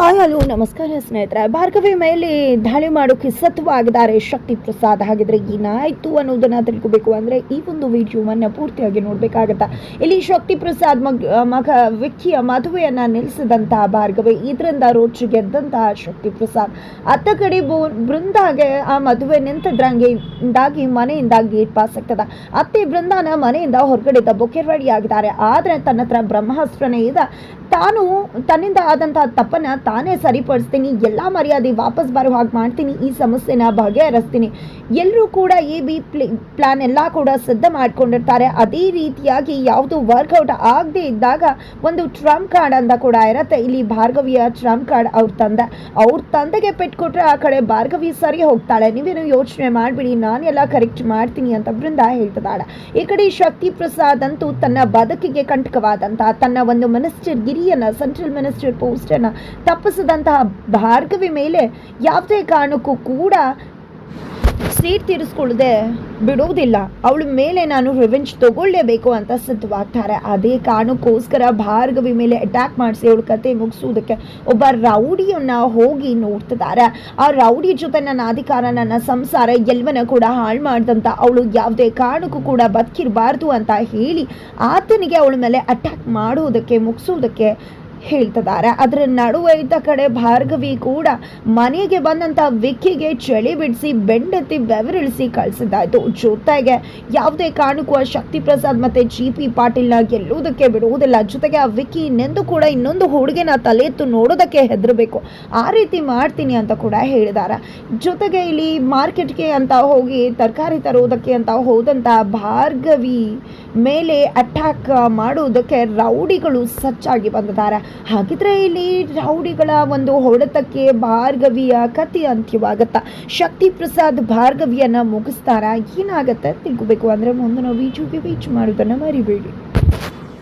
Hi, hello, ನಮಸ್ಕಾರ ಸ್ನೇಹಿತರೆ. ಭಾರ್ಗವಿ ಮೇಲೆ ದಾಳಿ ಮಾಡೋಕ್ಕೆ ಸತ್ವವಾಗಿದ್ದಾರೆ. ಶಕ್ತಿ ಪ್ರಸಾದ್ ಹಾಗಿದ್ರೆ ಏನಾಯ್ತು ಅನ್ನೋದನ್ನ ತಿಳ್ಕೋಬೇಕು ಅಂದ್ರೆ ಈ ಒಂದು ವಿಡಿಯೋವನ್ನ ಪೂರ್ತಿಯಾಗಿ ನೋಡ್ಬೇಕಾಗತ್ತ. ಇಲ್ಲಿ ಶಕ್ತಿ ಪ್ರಸಾದ್ ಮಗ ಮಗ ವ್ಯಕ್ತಿಯ ಮದುವೆಯನ್ನ ನಿಲ್ಲಿಸಿದಂತಹ ಭಾರ್ಗವಿ. ಇದರಿಂದ ರೋಚು ಗೆದ್ದಂತಹ ಶಕ್ತಿ ಪ್ರಸಾದ್. ಅತ್ತ ಕಡೆ ಬೃಂದಾಗೆ ಆ ಮದುವೆ ನಿಂತದ್ರಂಗಿಂದಾಗಿ ಮನೆಯಿಂದ ಗೇಟ್ ಪಾಸ್ ಆಗ್ತದ. ಅತ್ತೆ ಬೃಂದಾನ ಮನೆಯಿಂದ ಹೊರಗಡೆ ದಬ್ಬಕ್ಕೆ ರೆಡಿ ಆಗಿದ್ದಾರೆ. ಆದ್ರೆ ತನ್ನ ಹತ್ರ ಬ್ರಹ್ಮಾಸ್ತ್ರನೇ ಇದ. ತಾನು ತನ್ನಿಂದ ಆದಂತಹ ತಪ್ಪನ್ನ ತಾನೇ ಸರಿಪಡಿಸ್ತೀನಿ, ಎಲ್ಲ ಮರ್ಯಾದೆ ವಾಪಸ್ ಬರೋ ಹಾಗೆ ಮಾಡ್ತೀನಿ, ಈ ಸಮಸ್ಯೆನ ಬಗೆಹರಿಸ್ತೀನಿ. ಎಲ್ಲರೂ ಕೂಡ ಎ, ಬಿ ಪ್ಲಾನ್ ಎಲ್ಲ ಕೂಡ ಸಿದ್ಧ ಮಾಡ್ಕೊಂಡಿರ್ತಾರೆ. ಅದೇ ರೀತಿಯಾಗಿ ಯಾವುದು ವರ್ಕೌಟ್ ಆಗದೆ ಇದ್ದಾಗ ಒಂದು ಟ್ರಂಪ್ ಕಾರ್ಡ್ ಅಂತ ಕೂಡ ಇರತ್ತೆ. ಇಲ್ಲಿ ಭಾರ್ಗವಿಯ ಟ್ರಂಪ್ ಕಾರ್ಡ್ ಅವ್ರ ತಂದೆ. ಅವ್ರ ತಂದೆಗೆ ಪೆಟ್ಟು ಕೊಟ್ರೆ ಆ ಕಡೆ ಭಾರ್ಗವಿ ಸರಿ ಹೋಗ್ತಾಳೆ. ನೀವೇನು ಯೋಚನೆ ಮಾಡಿಬಿಡಿ, ನಾನೆಲ್ಲ ಕರೆಕ್ಟ್ ಮಾಡ್ತೀನಿ ಅಂತ ಬೃಂದ ಹೇಳ್ತಿದ್ದಾಳೆ. ಈ ಕಡೆ ಶಕ್ತಿ ಪ್ರಸಾದ್ ಅಂತೂ ತನ್ನ ಬದುಕಿಗೆ ಕಂಟಕವಾದಂತಹ ತನ್ನ ಒಂದು ಮಿನಿಸ್ಟರ್, ಗಿರಿಯನ್ನ, ಸೆಂಟ್ರಲ್ ಮಿನಿಸ್ಟರ್ ಪೋಸ್ಟ್ ಅನ್ನ ತಪ್ಪಿಸಿದಂತಹ ಭಾರ್ಗವಿ ಮೇಲೆ ಯಾವುದೇ ಕಾರಣಕ್ಕೂ ಕೂಡ ಸೀಟ್ ತೀರಿಸ್ಕೊಳ್ಳದೆ ಬಿಡುವುದಿಲ್ಲ. ಅವಳ ಮೇಲೆ ನಾನು ರಿವೆಂಜ್ ತಗೊಳ್ಳೇಬೇಕು ಅಂತ ಸಿದ್ಧವಾಗ್ತಾರೆ. ಅದೇ ಕಾರಣಕ್ಕೋಸ್ಕರ ಭಾರ್ಗವಿ ಮೇಲೆ ಅಟ್ಯಾಕ್ ಮಾಡಿಸಿ ಅವಳ ಕತೆ ಮುಗಿಸೋದಕ್ಕೆ ಒಬ್ಬ ರೌಡಿಯನ್ನು ಹೋಗಿ ನೋಡ್ತಿದ್ದಾರೆ. ಆ ರೌಡಿ ಜೊತೆ ನನ್ನ ಅಧಿಕಾರ, ನನ್ನ ಸಂಸಾರ ಎಲ್ಲವನ್ನ ಕೂಡ ಹಾಳು ಮಾಡ್ದಂಥ ಅವಳು ಯಾವುದೇ ಕಾರಣಕ್ಕೂ ಕೂಡ ಬದುಕಿರಬಾರ್ದು ಅಂತ ಹೇಳಿ ಆತನಿಗೆ ಅವಳ ಮೇಲೆ ಅಟ್ಯಾಕ್ ಮಾಡೋದಕ್ಕೆ ಮುಗಿಸೋದಕ್ಕೆ ಹೇಳ್ತಿದ್ದಾರೆ. ಅದರ ನಡುವೆ ಇದ್ದ ಕಡೆ ಭಾರ್ಗವಿ ಕೂಡ ಮನೆಗೆ ಬಂದಂತ ವಿಕ್ಕಿಗೆ ಚಳಿ ಬಿಡಿಸಿ ಬೆಂಡೆತ್ತಿ ಬೆವರಿಳಿಸಿ ಕಳಿಸಿದ್ದಾಯಿತು. ಜೊತೆಗೆ ಯಾವುದೇ ಕಾರಣಕ್ಕೂ ಶಕ್ತಿ ಪ್ರಸಾದ್ ಮತ್ತೆ ಜಿ ಪಿ ಪಾಟೀಲ್ನ ಗೆಲ್ಲುವುದಕ್ಕೆ ಬಿಡುವುದಿಲ್ಲ. ಜೊತೆಗೆ ಆ ವಿಕ್ಕಿ ಇನ್ನೆಂದು ಕೂಡ ಇನ್ನೊಂದು ಹುಡುಗಿನ ತಲೆ ಎತ್ತು ನೋಡೋದಕ್ಕೆ ಹೆದರಬೇಕು. ಆ ರೀತಿ ಮಾಡ್ತೀನಿ ಅಂತ ಕೂಡ ಹೇಳಿದ್ದಾರೆ. ಜೊತೆಗೆ ಇಲ್ಲಿ ಮಾರ್ಕೆಟ್ಗೆ ಅಂತ ಹೋಗಿ ತರಕಾರಿ ತರುವುದಕ್ಕೆ ಅಂತ ಹೋದಂಥ ಭಾರ್ಗವಿ ಮೇಲೆ ಅಟ್ಯಾಕ್ ಮಾಡುವುದಕ್ಕೆ ರೌಡಿಗಳು ಸಚ್ಚಾಗಿ ಬಂದಿದ್ದಾರೆ. ಹಾಗಿದ್ರೆ ಇಲ್ಲಿ ರೌಡಿಗಳ ಒಂದು ಹೊಡೆತಕ್ಕೆ ಭಾರ್ಗವಿಯ ಕಥೆ ಅಂತ್ಯವಾಗತ್ತಾ. ಶಕ್ತಿ ಪ್ರಸಾದ್ ಭಾರ್ಗವಿಯನ್ನ ಮುಗಿಸ್ತಾರ? ಏನಾಗತ್ತೆ? ತಿಳ್ಕೊಬೇಕು. ಅಂದ್ರೆ ನಾವು ವಿಡಿಯೋಗೆ ವೀಚ್ ಮಾಡೋದನ್ನ ಮರಿಬೇಡಿ.